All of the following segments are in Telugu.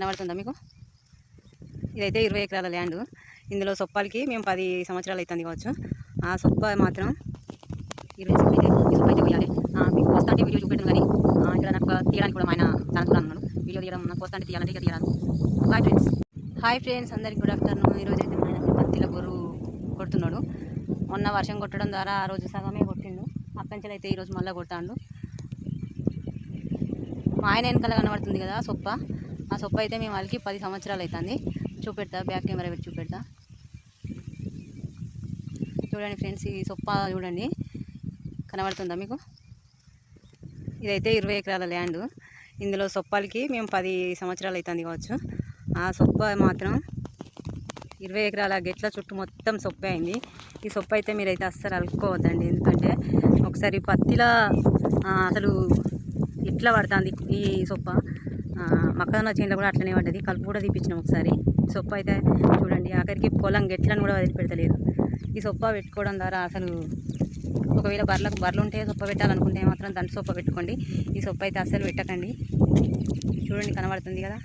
కనబడుతుందా మీకు? ఇదైతే ఇరవై ఎకరాల ల్యాండ్. ఇందులో సొప్పాలకి మేము పది సంవత్సరాలు అవుతుంది కావచ్చు. ఆ సొప్ప మాత్రం ఇరవై సొప్ప అయితే పోయాలి మీకు వస్తా అంటే వీడియో చూపెట్టాను కానీ ఇక్కడ నాకు తీయడానికి కూడా ఆయన చాలా కూడా ఉన్నాడు. వీడియో తీయడం నాకు వస్తా అంటే తీయాలంటే ఇక తీయాలి హాయ్ ఫ్రెండ్స్ హాయ్ ఫ్రెండ్స్ అందరికి గుడ్ ఆఫ్టర్నూన్ ఈరోజు అయితే ఆయన పత్తిలో గొర్రు కొడుతున్నాడు. మొన్న వర్షం కొట్టడం ద్వారా ఆ రోజు సగమే కొట్టిండు. అక్కడి నుంచి అయితే ఈరోజు మళ్ళీ కొడతాడు. మా ఆయన వెనకాల కనబడుతుంది కదా సొప్ప. ఆ సొప్ప అయితే మేము వాళ్ళకి పది సంవత్సరాలు అవుతుంది చూపెడతా బ్యాక్ కెమెరా పెట్టి చూపెడతా. చూడండి ఫ్రెండ్స్ ఈ సొప్ప చూడండి. కనబడుతుందా మీకు? ఇదైతే ఇరవై ఎకరాల ల్యాండ్. ఇందులో సొప్పలకి మేము పది సంవత్సరాలు అవుతుంది కావచ్చు. ఆ సొప్ప మాత్రం ఇరవై ఎకరాల గెట్ల చుట్టూ మొత్తం సొప్ప అయింది. ఈ సొప్ప అయితే మీరైతే అస్సలు అలుక్కోవద్దండి. ఎందుకంటే ఒకసారి పత్తిలా అసలు ఇట్లా పడుతుంది ఈ సొప్ప. మొక్కజొన్న చేనులో కూడా అట్లనే పడ్డది కలుపు కూడా తీపించినాం ఒకసారి. సొప్ప అయితే చూడండి ఆఖరికి పొలం గెట్లను కూడా వదిలిపెడతలేదు. ఈ సొప్ప పెట్టుకోవడం ద్వారా అసలు ఒకవేళ బర్రెలకు బర్రెలు ఉంటే సొప్ప పెట్టాలనుకుంటే మాత్రం దాని సొప్ప పెట్టుకోండి. ఈ సొప్ప అయితే అస్సలు పెట్టకండి. చూడండి కనబడుతుంది కదా?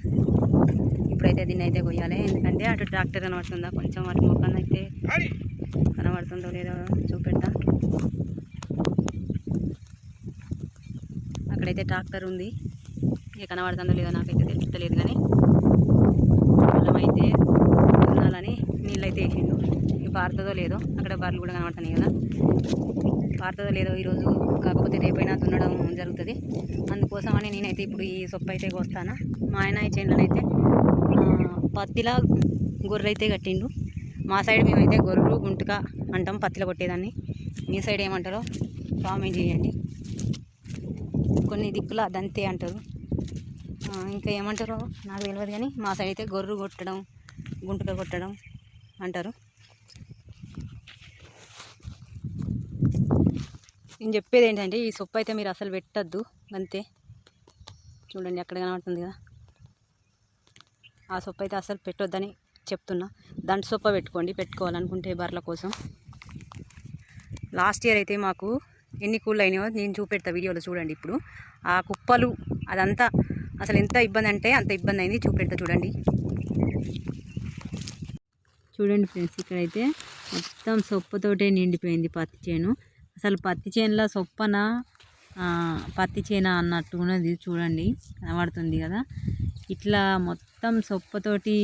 ఇప్పుడైతే దీన్ని అయితే కొయ్యాలి. ఎందుకంటే అటు ట్రాక్టర్ కనబడుతుందా? కొంచెం అటు మొక్కన అయితే కనబడుతుందో లేదో చూపెడతా. అక్కడైతే ట్రాక్టర్ ఉంది. ఇక కనబడుతుందో లేదో నాకైతే తెలుస్తలేదు కానీ పొలం అయితే దున్నాలని నీళ్ళు అయితే వేసిండు. ఇక పారుతుందో లేదో అక్కడ బర్రెలు కూడా కనబడుతున్నాయి కదా. పారుతుందో లేదో ఈరోజు కాకపోతే రేపైనా దున్నడం జరుగుతుంది. అందుకోసమని నేనైతే ఇప్పుడు ఈ సొప్ప అయితే కోస్తాను. మా ఆయన ఈ చేనులనైతే పత్తిలా గొర్రె అయితే కట్టిండు. మా సైడ్ మేమైతే గొర్రెలు గుంటుక అంటాం పత్తిలో కొట్టేదాన్ని. మీ సైడ్ ఏమంటారో కామెంట్ చేయండి. కొన్ని దిక్కుల దంతే అంటారు. ఇంకా ఏమంటారో? నాకు తెలియదు కానీ మా సైడ్ అయితే గొర్రెలు కొట్టడం గుంటుక కొట్టడం అంటారు. నేను చెప్పేది ఏంటంటే ఈ సొప్పు అయితే మీరు అసలు పెట్టద్దు అంతే. చూడండి అక్కడ కనబడుతుంది కదా. ఆ సొప్పు అయితే అసలు పెట్టొద్దని చెప్తున్నా. దంట సొప్ప పెట్టుకోండి పెట్టుకోవాలనుకుంటే బర్రెల కోసం. లాస్ట్ ఇయర్ అయితే మాకు ఎన్ని కూళ్ళు అయినాయో నేను చూపెడతా వీడియోలో చూడండి ఇప్పుడు. ఆ కుప్పలు అదంతా అసలు ఎంత ఇబ్బంది అంటే అంత ఇబ్బంది అయింది చూపెడతా చూడండి. చూడండి ఫ్రెండ్స్ ఇక్కడైతే మొత్తం సొప్పతోటే నిండిపోయింది పత్తి చేను. అసలు పత్తి చేనులో సొప్పన? పత్తి చేన అన్నట్టు ఉన్నది చూడండి. కనబడుతుంది కదా. ఇట్లా మొత్తం సొప్పతోటి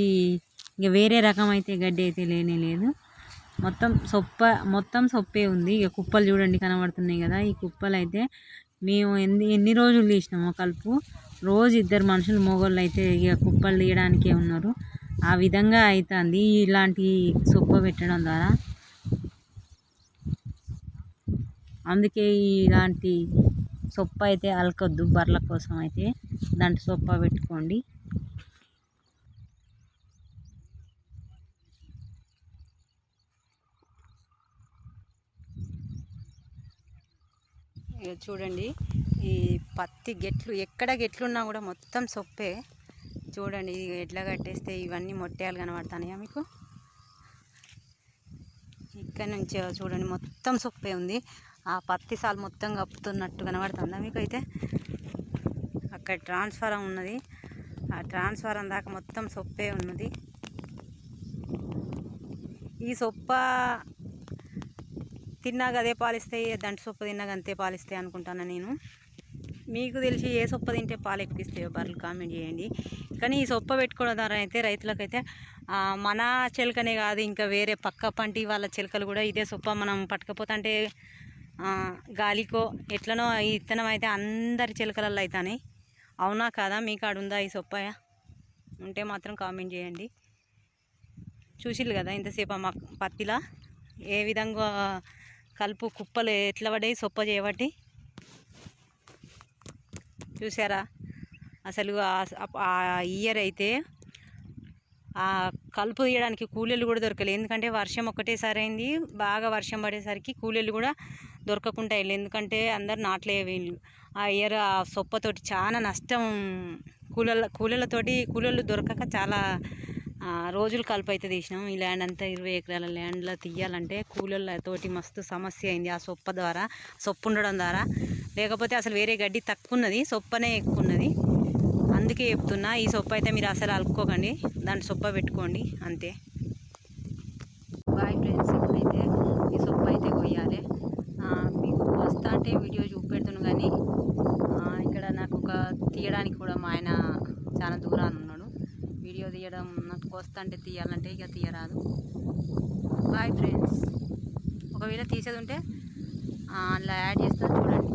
ఇక వేరే రకం అయితే గడ్డి అయితే లేనే లేదు. మొత్తం సొప్ప మొత్తం సొప్పే ఉంది. ఇక కుప్పలు చూడండి కనబడుతున్నాయి కదా. ఈ కుప్పలు అయితే మేము ఎన్ని ఎన్ని రోజులు తీసినాము కలుపు. రోజు ఇద్దరు మనుషులు మొగోళ్ళు అయితే ఇక కుప్పలు తీయడానికే ఉన్నారు. ఆ విధంగా అవుతుంది ఇలాంటి సొప్ప పెట్టడం ద్వారా. అందుకే ఇలాంటి సొప్ప అయితే అలకొద్దు. బర్రెల కోసం అయితే దాంట్లో సొప్ప పెట్టుకోండి. ఇక చూడండి. ఈ పత్తి గెట్లు ఎక్కడ గెట్లున్నా కూడా మొత్తం సొప్పే. చూడండి ఇది ఎట్లా కట్టేస్తే ఇవన్నీ మొట్టేయాలు కనబడతాయా మీకు? ఇక్కడ నుంచి చూడండి మొత్తం సొప్పే ఉంది. ఆ పత్తి సాలు మొత్తం కప్పుతున్నట్టు కనబడుతుందా మీకు అయితే అక్కడ ట్రాన్స్ఫారం ఉన్నది. ఆ ట్రాన్స్ఫారం దాకా మొత్తం సొప్పే ఉన్నది. ఈ సొప్ప తిన్నాక అదే పాలిస్తాయి దంట సొప్ప తిన్నాక అంతే పాలిస్తాయి అనుకుంటాను నేను? మీకు తెలిసి ఏ సొప్ప తింటే పాలు ఎక్కువ ఇస్తాయో బర్రెలు కామెంట్ చేయండి. కానీ ఈ సొప్ప పెట్టుకోవడం ద్వారా అయితే రైతులకైతే మన చిలకనే కాదు ఇంకా వేరే పక్క పంటి వాళ్ళ చిలకలు కూడా ఇదే సొప్ప మనం పట్టుకపోతే అంటే గాలికో ఎట్లనో ఈ ఇత్తనం అయితే అందరి చిలకలలో అవుతాయి అవునా కాదా మీకు ఆడుందా ఈ సొప్ప? ఉంటే మాత్రం కామెంట్ చేయండి. చూసిల్లు కదా ఇంతసేపు మా పత్తిలా? ఏ విధంగా కలుపు కుప్పలు ఎట్లా పడే సొప్ప చేయబట్టి? చూసారా అసలు ఆ- ఇయర్ అయితే ఆ కలుపు తీయడానికి కూలీలు కూడా దొరకలేదు. ఎందుకంటే వర్షం ఒకటేసారి అయింది. బాగా వర్షం పడేసరికి కూలీలు కూడా దొరకకుండా వెళ్ళి ఎందుకంటే అందరు నాట్లే వీళ్ళు. ఆ ఇయర్ ఆ సొప్పతోటి చాలా నష్టం కూలల కూలీలతోటి కూలీలు దొరకక చాలా రోజులు కలుపు అయితే తీసినాం. ఈ ల్యాండ్ అంతా ఇరవై ఎకరాల ల్యాండ్లో తీయాలంటే కూలీలతోటి మస్తు సమస్య అయింది ఆ సొప్ప ద్వారా సొప్పు ఉండడం ద్వారా. లేకపోతే అసలు వేరే గడ్డి తక్కువ ఉన్నది సొప్పనే ఎక్కువ ఉన్నది అందుకే చెప్తున్నా ఈ సొప్ప అయితే మీరు అసలు అలుక్కోకండి. దాని సొప్ప పెట్టుకోండి అంతే. బాయ్ ఫ్రెండ్స్ తీయడం నాకు కోస్తంటే తీయాలంటే ఇక తీయరాదు. బాయ్ ఫ్రెండ్స్ ఒకవేళ తీసేది ఉంటే అందులో యాడ్ చేస్తా చూడండి.